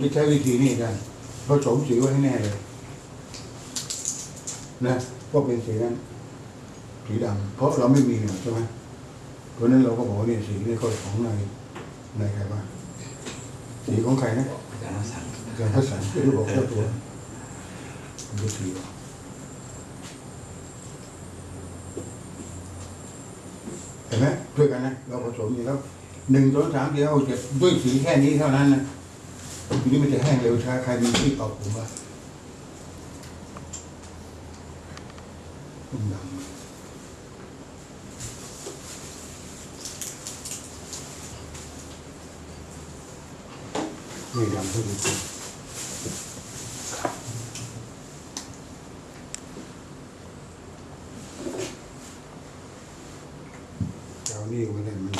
ไม่ใช้วิธีนี้กันผสมสีไว้ให้แน่เลย นะว่าเป็นสีนั้นสีดำเพราะเราไม่มีเนี่ยใช่ไหมเพราะฉะนั้นเราก็บอกว่าเนี่ยสีนี่ก็ของในในใครบ้างสีของใครนะอาจารย์รักษาอาจารย์พัฒน์ที่บอกเจ้าตัวดูสีก่อนเห็นไหมด้วยกันนะเราผสมอยู่แล้วหนึ่งสองสามสี่ห้าหกเจ็ดด้วยสีแค่นี้เท่านั้นนะ ทีนี้มันจะแห้งเร็วช้าใครมีที่เป่าผมว่าต้มดำนี่ดำเท่านี้เจ้านี่ก็ไม่ได้มัน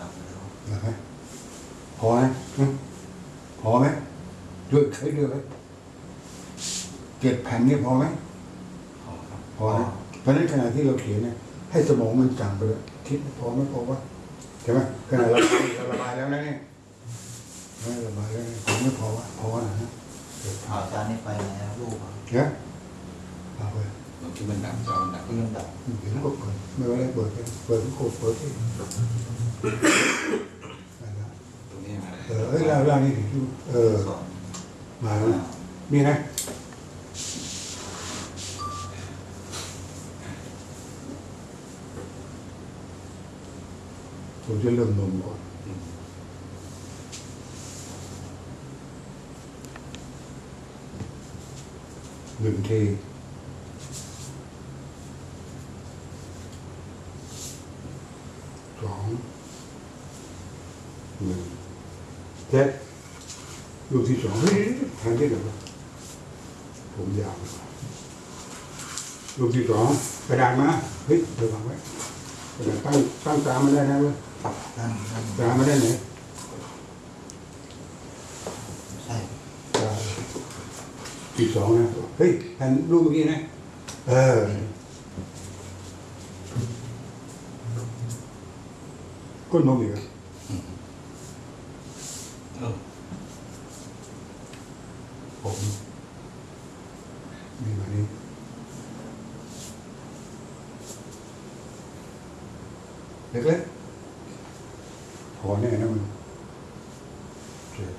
ดับแล้ว นะฮะพ อไหมหึพอไหมด้วยเคยด้วยไหมเจ็ดแผ่นนี่พอไหมพอครับพอนะเพราะฉะนั้นขณะที่เราเขียนเนี่ยให้สมองมันจังไปเลยคิดพอไหมพอวะใช่ไหมขณะเราเราระบายแล้วนะเนี่ยไม่ระบายแล้วเนี่ยผมไม่พอวะพอนะฮะเดี๋ยวอาจารย์นี่ไปแล้วลูกอะเนี่ยเอาไปตรงที่มันดับจอมันดับเรื่องดับเดี๋ยวก็เปิดไม่ว่าอะไรเปิดไปเปิดทุกโคตรเปิดที่นั่นนะ ตรงนี้มา เออเอ้ยเล่าเล่านี่ดิเออสอนมาแล้วนะมีนะผมจะเริ่มนมก่อนหนึ่งทีสองหนึ่ง เจ็ดลูกที่สองเฮ้ยทางที่ไหนวะผมยาวเลยลูกที่สองกระดานมาเฮ้ยเดี๋ยววางไว้กระดานตั้งตั้งตามมาได้นะเว้ยนั่นนั่นตามมาได้ไหนใช่ตามที่สองนะเฮ้ยแผ่นลูกเมื่อกี้นะเออก้นนมอีกเหรอเออ ผมมีมานี้เล็กๆพอแน่นะมึงเจ็บ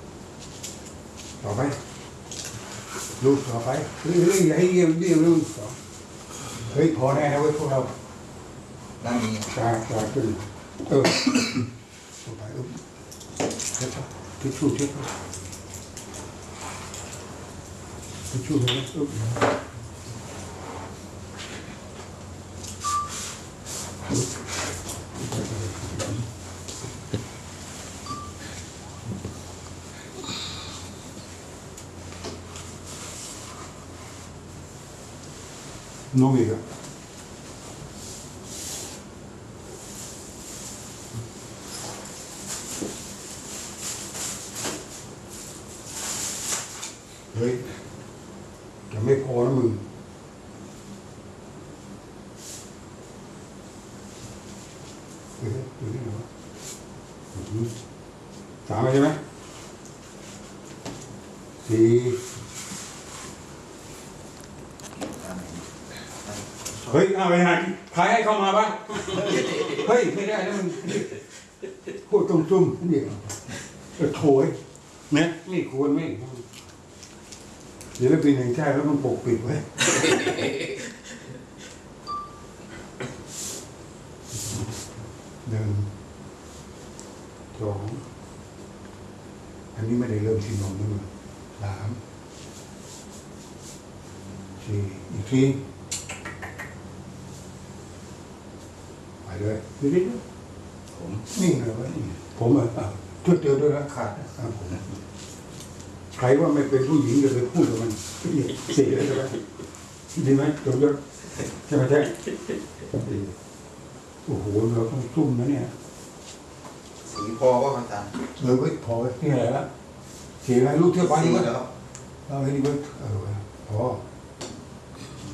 ต่อไปลูกต่อไปเฮ้ยเฮ้ยอย่าให้เยี่ยมเยี่ยมลูกต่อเฮ้ยพอแน่นะเว้ยพวกเราด้านนี้ตาตาขึ้นเออต่อไปอุ๊บเช็ดทิชชู่เช็ดทิชชู่ เลยนะอุ๊บนม หน่อยวะอื้อสามใช่ไหมสี่เฮ้ยเอาไปหาใครให้เข้ามาบ้างเฮ้ย ไม่ได้นะมึงพูดตรงจุ่มนี่เออโถยเนี่ยนี่ควรไหม เดี๋ยวเราปีหนึ่งแช่แล้วมันปกปิดไว้หนึ่งสองอันนี้ไม่ได้เริ่มชิมนมนะมึงสามสี่อีกทีไปเลยดูดิผมนิ่งเลยวะนี่ผมอะอะช่วยเตือนด้วยนะขาดนะครับผม ใครว่าไม่เป็นผู้หญิงจะไปพูดกับมันเสียเลยใช่ไหมดีไหมจงยศใช่ไหมใช่ดีโอ้โหเราต้องซุ่มนะเนี่ยสีพอว่าอาจารย์เออเว้ยพอนี่แหละเสียอะไรลูกเที่ยวไปสีนี่เว้ยแล้วเอาไอ้นี่เว้ยเออพอ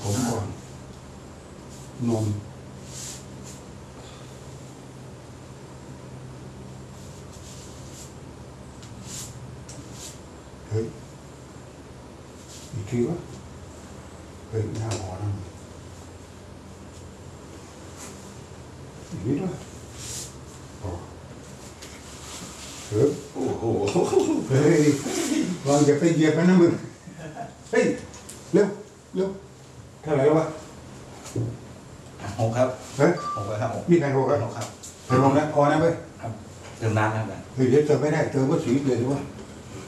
ผมก่อนนม ทีวะเฮ้ยหน้าหอนั่งอีกนิดวะอ๋อเฮ้ยโอ้โหเฮ้ยลองอย่าไปเหยียบมันนะมึงเฮ้ยเร็วเร็วเท่าไหร่แล้ววะหกครับเฮ้ยหกไปครับหกนี่ใครโทรกันหกครับเธอลงนะพอนะเว้ยครับเติมน้ำนะครับเฮ้ยเดี๋ยวเติมไม่ได้เติมก็สีเดือดดีวะ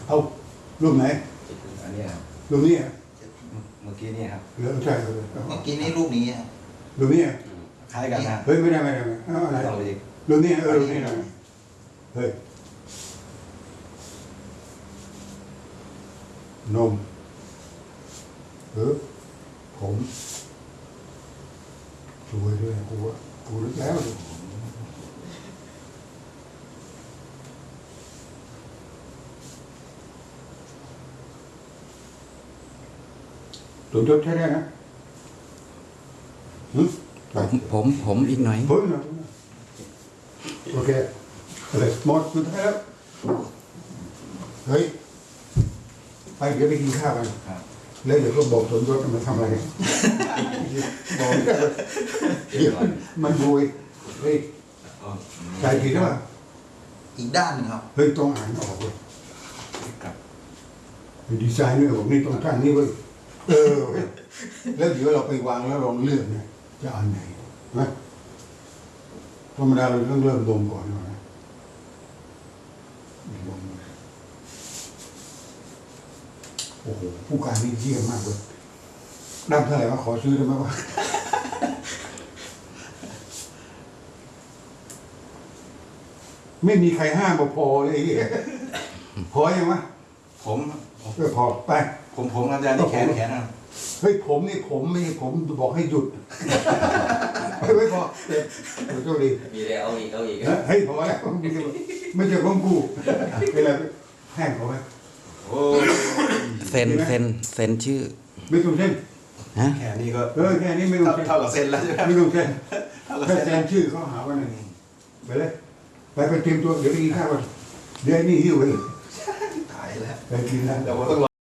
เอารูปไหนอันนี้ครับ รูปนี้อะเมื่อกี้นี่ครับ เหลือใช่เลยเมื่อกี้นี้รูปนี้ครับรูปนี้อะคล้ายกันนะเฮ้ยไม่ได้ไม่ได้ไม่ได้เอาอะไรต้องไปอีกรูปนี้เออรูปนี้หน่อยเฮ้ยนมเออผมสวยด้วยกูว่ากูรู้แล้ว ดิตัวยศใช้ได้นะหึไปผมผมอีกหน่อยเพิ่มหน่อยโอเคเลยหมดสุดท้ายแล้วเฮ้ยไปเดี๋ยวไปกินข้าวกันครับแล้วเดี๋ยวก็บอกสมยศมันทำอะไรบอกไม่ได้เดี๋ยวมันโวยเฮ้ยอ๋อใจผิดหรือเปล่าอีกด้านหนึ่งครับเฮ้ยต้องอ่านออกเลยครับเป็นดีไซเนอร์บอกนี่ต้องท่านนี่เว้ย เออเว้ยแล้วเดี๋ยวเราไปวางแล้วลองเลือกนะจะอันไหนนะธรรมดาเราต้องเริ่มดมก่อนนะดมโอ้โหผู้การนี่เยี่ยมมากเลยน้ำเท่าไหร่วะขอซื้อได้ไหมวะไม่มีใครห้ามบอกพอเลยไอ้เหี้ยพอยังวะผมผมเออพอไป ผมผมอาจารย์ที่แขนแขนนะครับเฮ้ยผมนี่ผมไม่ผมบอกให้หยุดไม่ไม่พอเดี๋ยวเดี๋ยวโชคดีมีอะไรเอาอีกเอาอีกนะเฮ้ยพอแล้วไม่ใช่ไม่ใช่ของกูเวลาแห้งเขาไหมโอ้เซ็นเซ็นเซ็นชื่อ ไม่ต้องเส้นฮะแขนนี่ก็เออแค่นี้ไม่ต้องเท่าเส้นเท่ากับเส้นแล้วใช่ไหมครับไม่ต้องเส้นเท่ากับถ้าเส้นแซนชื่อเขาหาว่าไงไปเลยไปไปเตรียมตัวเดี๋ยวไปกินข้าวก่อนเดี๋ยวไอ้นี่หิ้วไปถ่ายแล้วไปกินนะเดี๋ยวผมต้อง